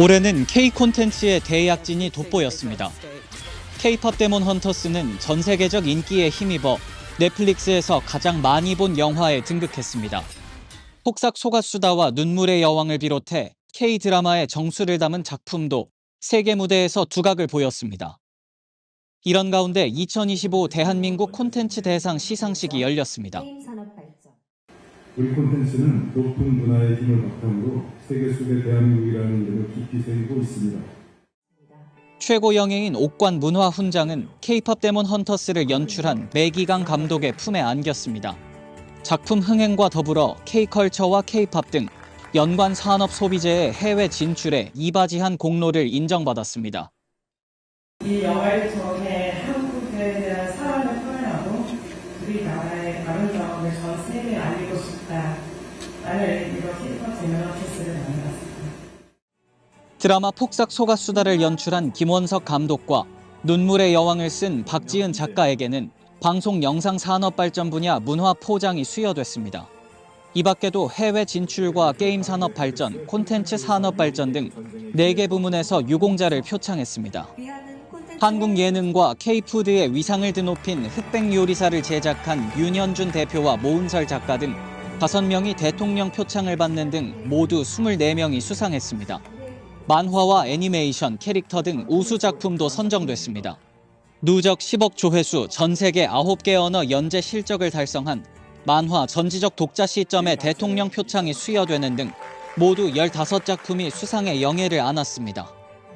올해는 K 콘텐츠의 대약진이 돋보였습니다. K-팝 데몬 헌터스는 전 세계적 인기에 힘입어 넷플릭스에서 가장 많이 본 영화에 등극했습니다. 폭삭 소가수다와 눈물의 여왕을 비롯해 K 드라마의 정수를 담은 작품도 세계 무대에서 두각을 보였습니다. 이런 가운데 2025 대한민국 콘텐츠 대상 시상식이 열렸습니다. 우리 콘텐츠는 높은 문화의 힘을 바탕으로 세계 속의 대한민국이라는 이름을 깊이 새기고 있습니다. 최고 영예인 옥관 문화 훈장은 K-팝 데몬 헌터스를 연출한 매기강 감독의 품에 안겼습니다. 작품 흥행과 더불어 K-컬처와 K-팝 등 연관 산업 소비재의 해외 진출에 이바지한 공로를 인정받았습니다. 이 영화를 통해 한국에 대한 사랑을 표현하고 아름다움을 전 세계에 알리고 싶다. 나는 이렇게 힙합 제너티스를 만났습니다. 드라마 폭삭 소가수다를 연출한 김원석 감독과 눈물의 여왕을 쓴 박지은 작가에게는 방송 영상 산업 발전 분야 문화 포장이 수여됐습니다. 이 밖에도 해외 진출과 게임 산업 발전, 콘텐츠 산업 발전 등 4개 부문에서 유공자를 표창했습니다. 한국 예능과 K푸드의 위상을 드높인 흑백 요리사를 제작한 윤현준 대표와 모은설 작가 등 5명이 대통령 표창을 받는 등 모두 24명이 수상했습니다. 만화와 애니메이션, 캐릭터 등 우수 작품도 선정됐습니다. 누적 10억 조회수 전 세계 9개 언어 연재 실적을 달성한 만화 전지적 독자 시점의 대통령 표창이 수여되는 등 모두 15작품이 수상의 영예를 안았습니다.